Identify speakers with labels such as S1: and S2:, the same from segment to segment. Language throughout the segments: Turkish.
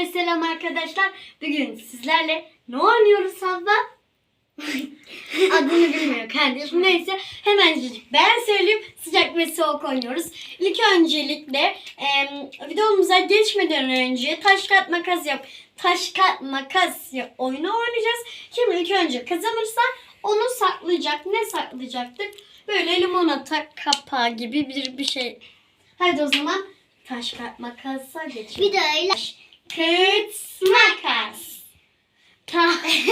S1: Hepinize selam arkadaşlar. Bugün sizlerle ne oynuyoruz Havva? Adını bilmiyor kardeşim. Neyse hemencik ben söyleyeyim. Sıcak ve soğuk oynuyoruz. İlk öncelikle em, videomuza geçmeden önce taş kağıt makas yap. Taş kağıt makas yap oyunu oynayacağız. Kim ilk önce kazanırsa onu saklayacak. Ne saklayacaktık? Böyle limonata kapağı gibi bir bir şey. Hadi o zaman taş kağıt makasa geçelim.
S2: Bir de öyle.
S1: Kağıt makas. Taş.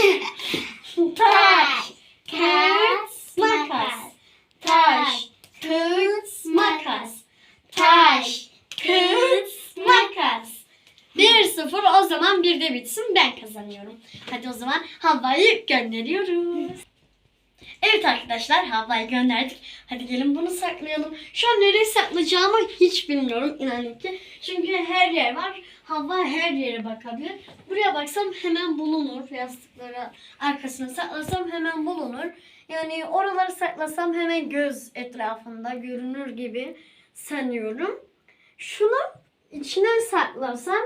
S1: Taş. Kağıt makas. Taş. Kağıt makas. Taş. Kağıt makas. 1-0 o zaman bir de bitsin ben kazanıyorum. Hadi o zaman Havva'yı gönderiyoruz. Evet arkadaşlar Havva'yı gönderdik. Hadi gelin bunu saklayalım. Şu an nereye saklayacağımı hiç bilmiyorum inanın ki. Çünkü her yer var. Havva her yere bakabilir. Buraya baksam hemen bulunur. Yastıklara arkasına saklasam hemen bulunur. Yani oraları saklasam hemen göz etrafında görünür gibi sanıyorum. Şunu içine saklasam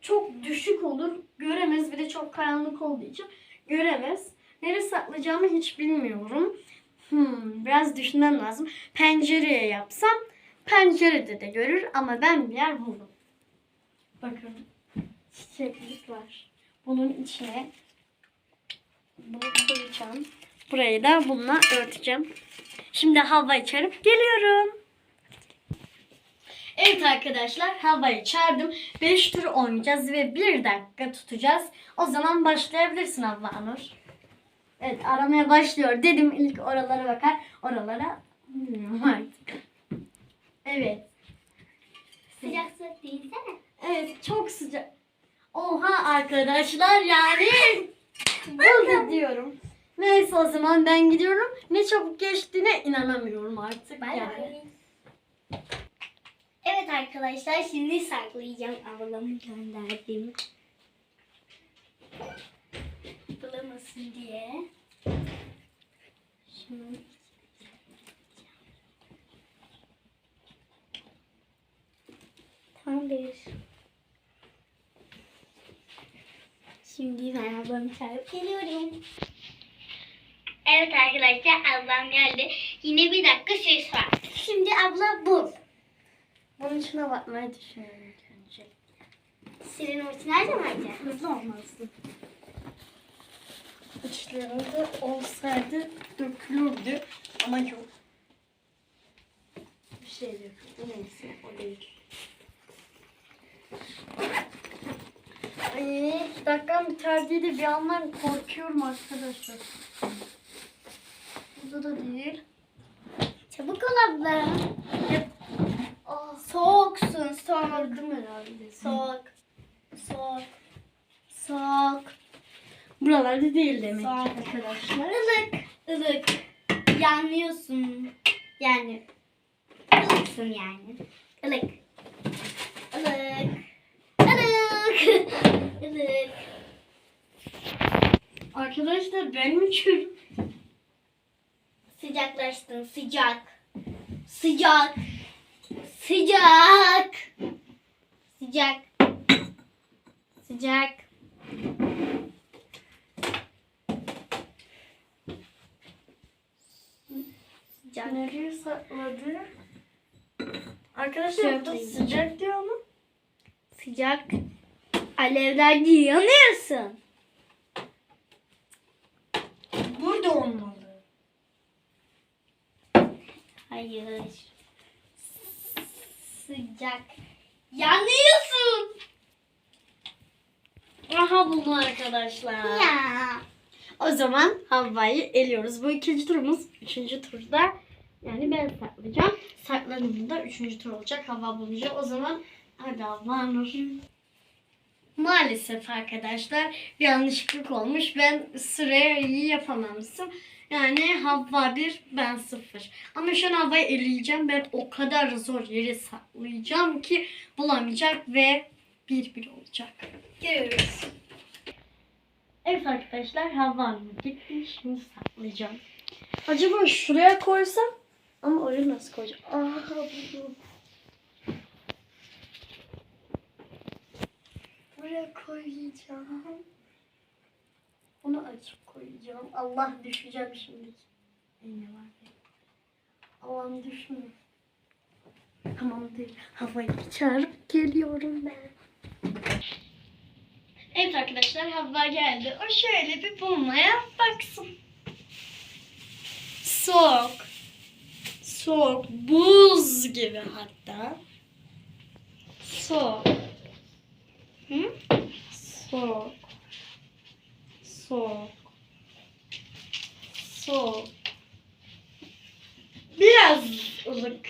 S1: çok düşük olur. Göremez. Bir de çok karanlık olduğu için göremez. Nereye saklayacağımı hiç bilmiyorum. Hmm, biraz düşünmem lazım. Pencereye yapsam pencerede de görür ama ben bir yer bulurum. Bakın çiçeklik var. Bunun içine bunu koyacağım. Burayı da bununla örteceğim. Şimdi hava çağırıp geliyorum. Evet arkadaşlar havayı çağırdım. 5 tur oynayacağız ve 1 dakika tutacağız. O zaman başlayabilirsin Havva Nur. Evet aramaya başlıyor dedim ilk oralara bakar. Oralara bilmiyorum artık. Evet.
S2: Sıcak sıcak değilsene.
S1: Evet çok sıcak. Oha arkadaşlar yani. Burada diyorum. Neyse o zaman ben gidiyorum. Ne çabuk geçtiğine inanamıyorum artık
S2: Bay
S1: yani.
S2: Evet arkadaşlar şimdi saklayacağım ablamı gönderdim. Bulamasın diye. Şunu Tam bir. Şimdi ben ablamı çağırıp geliyorum. Evet arkadaşlar ablam geldi. Yine bir dakika ses var. Şimdi abla bul.
S1: Bunun içine bakmayı düşünüyorum önce.
S2: Silin ulti nerede mi Ayça?
S1: Hızlı olmazdı. İçlerinde olsaydı dökülürdü ama yok. Bir şey döküldü neyse o değil. Ay dakikam biter diye de bir anlar korkuyorum arkadaşlar. Burada da değil.
S2: Çabuk ol abla. Oh, soğuksun soğuk.
S1: Gördüm herhalde.
S2: Soğuk. Soğuk. Soğuk.
S1: Buralarda değil demek ki arkadaşlar.
S2: Ilık. Ilık. Yanlıyorsun. Yani. ılıksın yani. Ilık. Ilık. Ilık. Ilık.
S1: Arkadaşlar ben uçuyorum?
S2: Sıcaklaştın. Sıcak. Sıcak. Sıcak. Sıcak. Sıcak. Sıcak.
S1: Nereye sakladı? Arkadaşlar burada
S2: Şöyle.
S1: sıcak diyor ama.
S2: Sıcak. Alevlerde yanıyorsun.
S1: Burada olmalı.
S2: Hayır. Sıcak. Yanıyorsun.
S1: Aha buldum arkadaşlar.
S2: Ya.
S1: O zaman Havva'yı eliyoruz. Bu ikinci turumuz. Üçüncü turda yani ben saklayacağım. Sakladığımda üçüncü tur olacak. Havva bulunca. O zaman hadi Havva Nur. Maalesef arkadaşlar bir yanlışlık olmuş. Ben sırayı yapamamışım. Yani Havva 1 ben 0. Ama şu an Havva'yı eleyeceğim. Ben o kadar zor yere saklayacağım ki bulamayacak ve 1-1 olacak.
S2: Görürüz.
S1: Evet arkadaşlar Havva Hanım gitti. Şimdi saklayacağım. Acaba şuraya koysam? Ama oraya nasıl koyacağım? Aha bu. buraya koyacağım. Bunu açıp koyacağım. Allah düşeceğim şimdi. Ne var be? Allah'ım düşme. Tamam değil. Havayı çağırıp geliyorum ben. Evet arkadaşlar Havva geldi. O şöyle bir bulmaya baksın. Soğuk. Soğuk. Buz gibi hatta. Soğuk. Hı? Soğuk. Soğuk. Soğuk. Biraz ılık.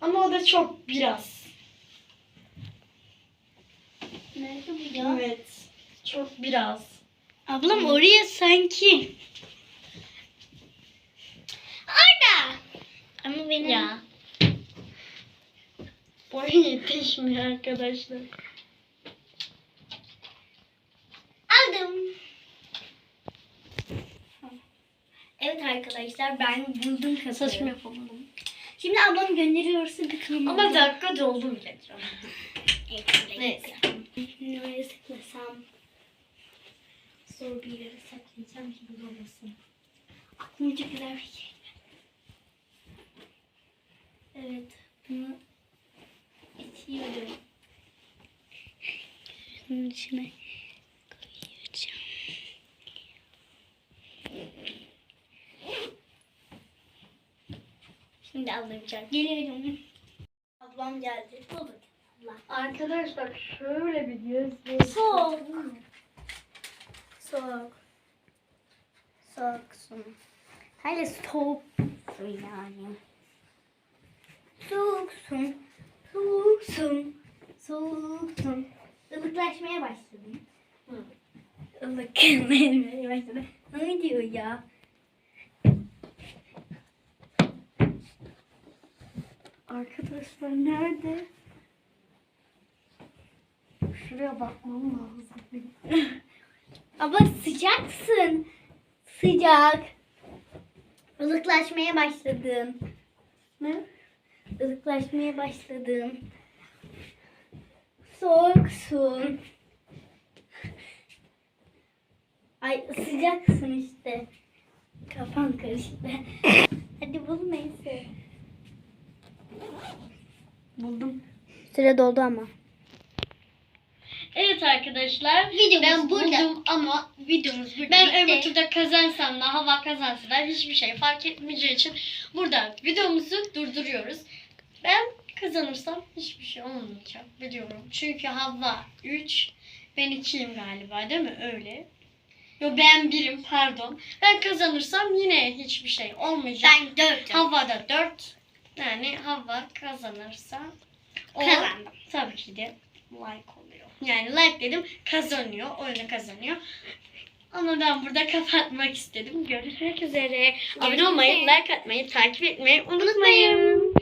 S1: Ama o da çok biraz.
S2: Nerede bu ya?
S1: Evet. Çok biraz.
S2: Ablam oraya sanki. Ama benim.
S1: Ya. Boyu yetişmiyor arkadaşlar.
S2: Aldım. Evet arkadaşlar ben buldum kasayı.
S1: Saçımı yapamadım.
S2: Şimdi ablam gönderiyorsa bakalım.
S1: Ama dakika doldu bile.
S2: Evet.
S1: Neyse.
S2: Nereye saklasam? Zor bir yere saklayacağım ki bulamasın. Aklıma çok güzel bir şey geldi. Evet. Bunu itiyorum. Şunun içine koyacağım. Şimdi alacağım. Geliyorum. Ablam geldi. Abla.
S1: Arkadaşlar şöyle bir gözlüğü.
S2: Soğuk. Soğuk. Soğuksun. Hayır soğuksun yani. Soğuksun. Soğuksun. Soğuksun. Ilıklaşmaya başladım.
S1: Hı.
S2: Ilıklaşmaya başladım. Ne diyor ya?
S1: Arkadaşlar nerede? Şuraya bakmam lazım.
S2: Ama sıcaksın. Sıcak. Ilıklaşmaya başladın.
S1: Ne?
S2: Ilıklaşmaya başladın. Soğuksun. Ay sıcaksın işte. Kafan karıştı. Hadi bul neyse.
S1: Buldum.
S2: Süre doldu ama.
S1: Evet arkadaşlar.
S2: Videomuz
S1: ben
S2: burada.
S1: buldum ama videomuz burada. Ben öbür turda kazansam da hava kazansa da hiçbir şey fark etmeyeceği için burada videomuzu durduruyoruz. Ben kazanırsam hiçbir şey olmayacak biliyorum. Çünkü hava 3 ben 2'yim galiba değil mi öyle? Yo ben birim pardon. Ben kazanırsam yine hiçbir şey olmayacak.
S2: Ben dörtüm.
S1: Havada 4. Yani hava kazanırsa o
S2: Kazandım.
S1: tabii ki de like oluyor. Yani like dedim kazanıyor. Oyunu kazanıyor. Ama ben burada kapatmak istedim. Görüşmek üzere. Abone olmayı, like atmayı, takip etmeyi unutmayın.